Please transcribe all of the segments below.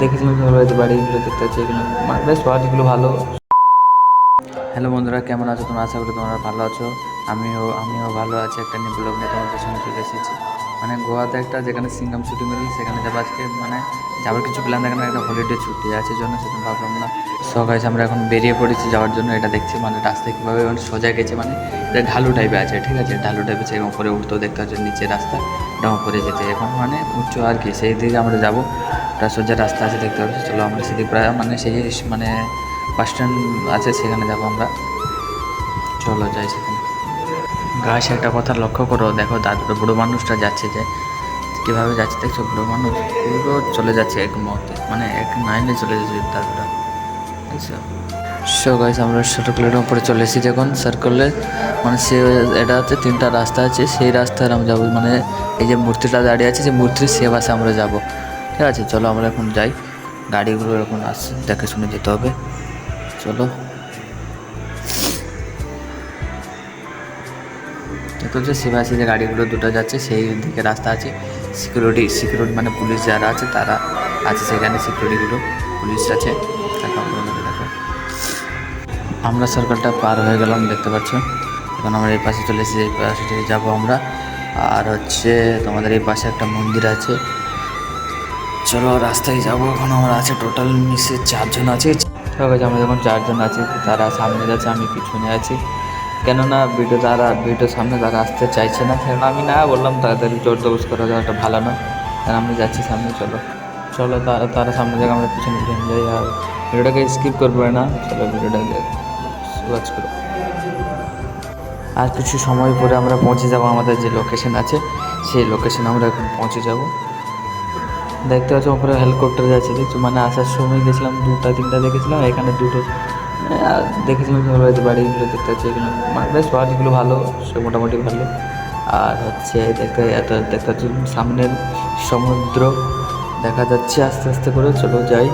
দেখেছিলাম বাড়িগুলো দেখতে পাচ্ছি, এগুলো বেশ বাড়িগুলো ভালো। হ্যালো বন্ধুরা, কেমন আছো তোমরা? আশা করি তোমরা ভালো আছো। আমিও আমিও ভালো আছি। একটা নিয়ে ব্লগ নিয়ে তোমাদের সঙ্গে চলে এসেছি। মানে গোয়াতে একটা যেখানে সিঙ্গাম শুটিং হয়েছে সেখানে যাব আজকে। মানে যাওয়ার কিছু প্ল্যান থাকে একটা হলিডে ছুটি আছে জন্য সেখানে ভাবলাম না। সকালে আমরা এখন বেরিয়ে পড়েছি, যাওয়ার জন্য এটা দেখছি। মানে রাস্তায় কীভাবে মানে সোজা গেছে মানে এটা ঢালু টাইপের আছে, ঠিক আছে? ঢালু টাইপের আছে এবং উপরে উঠতেও দেখতে হচ্ছে নিচে রাস্তা, এটা উপরে যেতে। এখন মানে উঁচু আর কি, সেই দিকে আমরা যাব। একটা সোজা রাস্তা আছে দেখতে পাচ্ছি। চলো আমরা সেদিকে প্রায় মানে সেই মানে বাস স্ট্যান্ড আছে, সেখানে যাব আমরা। চলো যাই সেখানে। গাছ একটা কথা লক্ষ্য করো, দেখো দাদুটা বুড়ো মানুষটা যাচ্ছে যে, কীভাবে যাচ্ছে দেখছ? বুড়ো মানুষ পুরো চলে যাচ্ছে এক মতে মানে এক নাইনে চলে যাচ্ছে দাদুটা। দেখছ? সো গাইস আমরা সার্কুলের উপরে চলে এসেছি যখন সার্কুলে মানে সে এটা হচ্ছে তিনটা রাস্তা আছে, সেই রাস্তায় আমরা যাব মানে এই যে মূর্তিটা দাঁড়িয়ে আছে, যে মূর্তির সে বাসে আমরা যাব। ঠিক আছে, চলো আমরা এখন যাই। গাড়িগুলো এখন আসছে, দেখে শুনে যেতে হবে। চলো। দেখতে হচ্ছে শিবাসী যে গাড়িগুলো দুটো যাচ্ছে, সেই দিকে রাস্তা আছে। সিকিউরিটি সিকিউরিটি মানে পুলিশ যারা আছে, তারা আছে সেখানে সিকিউরিটিগুলো পুলিশ আছে। দেখো দেখো। আমরা সার্কেলটা পার হয়ে গেলাম, দেখতে পাচ্ছ? এখন আমরা এই পাশে চলে এসেছি, এই পাশে যাব আমরা। আর হচ্ছে তোমাদের এই পাশে একটা মন্দির আছে। চলো রাস্তায় যাব, এখন আমরা আছে টোটাল মিশে চারজন আছে। ঠিক আছে, আমরা যখন চারজন আছি, তারা সামনে যাচ্ছে, আমি পিছনে আছি। কেননা ভিডিও তারা ভিডিও সামনে তারা আসতে চাইছে না। কেন আমি না বললাম তাড়াতাড়ি জোর দবস করা যাওয়াটা ভালো না। কারণ আমি যাচ্ছি সামনে, চলো। চলো তারা তারা সামনে যাক, আমরা পিছনে পিছনে যাই। আর ভিডিওটাকে স্কিপ করবে না। চলো ভিডিওটাকে ওয়াচ করো। আর কিছু সময় পরে আমরা পৌঁছে যাব, আমাদের যে লোকেশন আছে, সেই লোকেশনে আমরা এখন পৌঁছে যাব। দেখতে পাচ্ছ ওপরে হেলিকপ্টার যাচ্ছে, দেখছ? মানে আসার সময় গেছিলাম দুটা, তিনটা দেখেছিলাম, এখানে দুটো আর দেখেছিলাম সবাই বাড়িগুলো দেখতে পাচ্ছি এগুলো মানে বেশ বাড়িগুলো ভালো, সে মোটামুটি ভালো। আর হচ্ছে দেখতে এত দেখতে পাচ্ছি সামনের সমুদ্র। দেখা যাচ্ছে আস্তে আস্তে করে, চলো যাই।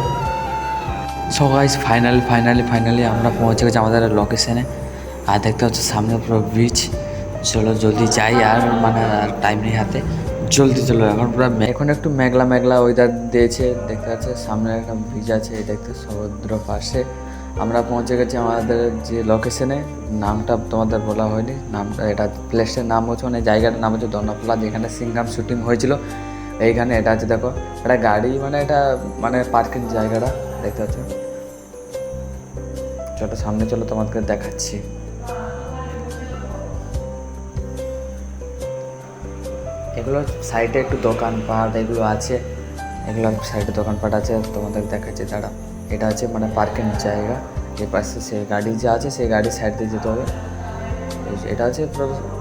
So guys finally finally finally আমরা পৌঁছে গেছি আমাদের লোকেশনে আর দেখতে হচ্ছে সামনে পুরো বিচ চলো জলদি যাই আর মানে টাইম নেই হাতে। জলদি চলো এখন পুরো এখন একটু মেঘলা মেঘলা ওয়েদার দিয়েছে, দেখতে পাচ্ছে, সামনে একটা ব্রিজ আছে দেখতে সমুদ্র পাশে। আমরা পৌঁছে গেছি আমাদের যে লোকেশনে নামটা তোমাদের বলা হয়নি, নামটা এটা প্লেসের নাম হচ্ছে মানে জায়গাটার নাম হচ্ছে দনাফলা যেখানে সিঙ্গাম শুটিং হয়েছিল। এইখানে এটা আছে, দেখো, এটা গাড়ি মানে এটা মানে পার্কিং জায়গাটা, দেখতে পাচ্ছ? চলো সামনে চলো তোমাদেরকে দেখাচ্ছি। এগুলো সাইডে একটু দোকানপাট এগুলো আছে। এগুলো সাইডে দোকানপাট আছে, তোমাদের দেখাচ্ছি, দাঁড়া। এটা আছে মানে পার্কিং জায়গা। যে পাশে সে গাড়ি যে আছে, সেই গাড়ির সাইড দিয়ে যেতে হবে। এটা হচ্ছে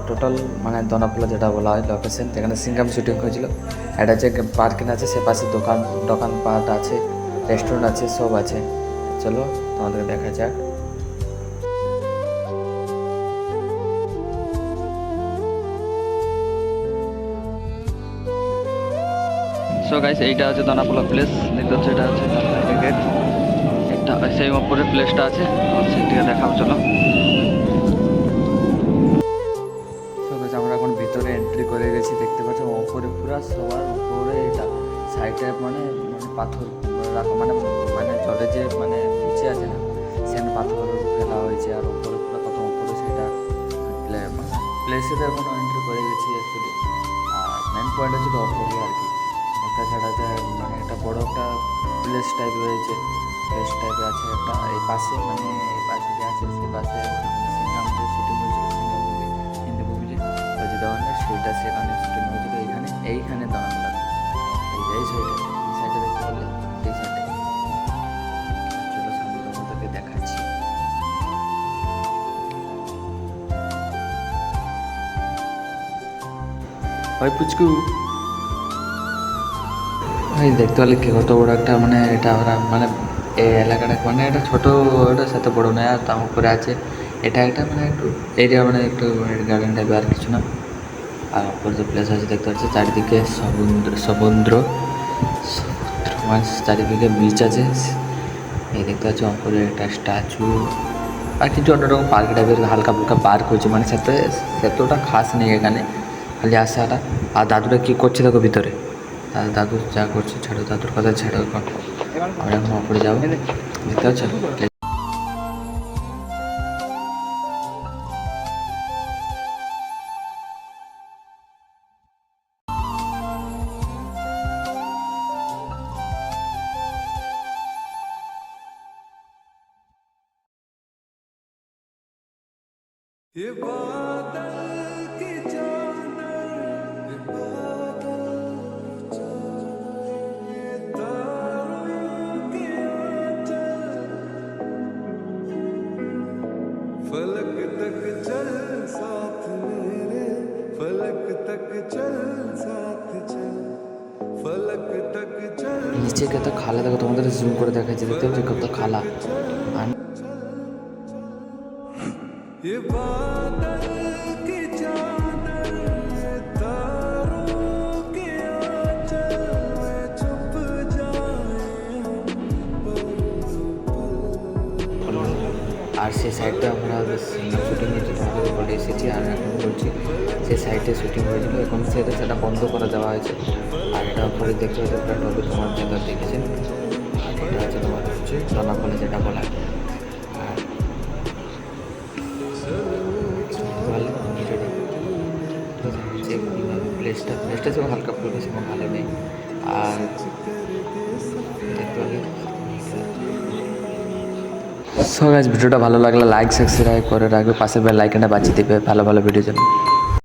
টোটাল মানে দনাপলা যেটা বলা হয় লোকেশন যেখানে সিঙ্গাম শুটিং হয়েছিল। এটা হচ্ছে পার্কিং আছে, সে পাশে দোকান, দোকানপাট আছে রেস্টুরেন্ট আছে, সব আছে। চলো, তোমাদেরকে দেখা যাক। সো গাইস এইটা আছে দানাপোলা প্লেস দেখতে হচ্ছে এটা হচ্ছে গেট একটা সেই ওপরে প্লেসটা আছে সেটিকে দেখাবো চলো। আমরা এখন ভিতরে এন্ট্রি করে গেছি, দেখতে পাচ্ছ, ওপরে পুরো সবার উপরে এটা সাইডে মানে মানে পাথর রাখা মানে মানে জলে যে মানে নিচে আছে না সেখানে পাথর ফেলা হয়েছে, আর উপরে পুরো কত উপরে সেটা প্লেসে তো এখন এন্ট্রি করে গেছি অ্যাকচুয়ালি আর মেন পয়েন্ট হচ্ছে ওপরে আর কি। তাছাড়া যে মানে একটা বড় একটা প্লেস টাইপ রয়েছে। প্লেস টাইপের আছে একটা, এই পাশে মানে এই পাশে যে আছে সে পাশে শুটিং হয়েছিল হিন্দি মুভি যে হয়েছে দেওয়ানটা সেইটা সেখানে শুটিং হয়েছিল, এইখানে এইখানে দাঁড়ানো এই যে সাইডে দেখতে পারলে, এই সাইডে চলো সামনে দেখাচ্ছি। পুচকু। ভাই, দেখতে পারলে কি কত বড় একটা মানে এটা ওরা মানে এই এলাকাটা। মানে এটা ছোটো, ওটা সাথে বড় নয়, আর তার উপরে আছে এটা একটা মানে একটু এরিয়া মানে একটু গার্ডেন টাইপের আর কিছু না। আর উপরে যে প্লেস আছে, দেখতে পাচ্ছি, চারিদিকে সমুদ্র সমুদ্র। সমুদ্র মানে চারিদিকে বিচ আছে। এই দেখতে পাচ্ছি, উপরে একটা স্ট্যাচু আর কিছু অন্যরকম পার্ক টাইপের হালকা ফুলকা পার্ক হয়েছে মানে সাথে সেতটা খাস নেই এখানে, খালি আসাটা। আর দাদুটা কী করছে দেখো ভিতরে? দাদা দাদু যা করছে ছাড়ো দাদুর কথা ছাড়ো এখন আমরা এখন ওপরে যাবো দেখতে পাচ্ছ ये बादल की चादर নিচে কত খালা দেখো তোমাদের জুম করে দেখাচ্ছি দেখতে পাচ্ছি কত খালা। আর আর সেই সাইডটা আমরা শুটিং হয়েছে তোমাদের বলে এসেছি আর এখন বলছি সেই সাইডে শুটিং হয়েছিল। এখন সেটা সেটা বন্ধ করে দেওয়া হয়েছে। আর এটা পরে দেখতে হচ্ছে পুরো টবে তোমার যেটা দেখেছেন। আর এটা হচ্ছে তোমার হচ্ছে টানা ফলে যেটা বলা আর প্লেসটা প্লেসটা হালকা ফুল বেশি কোনো ভালো নেই। আর দেখতে পারলে সো গাইজ ভিডিওটা ভালো লাগলে লাইক সাবস্ক্রাইব করে রাখবে। পাশে বেল আইকনটা বাজিয়ে দেবে। ভালো ভালো ভিডিও জন্য।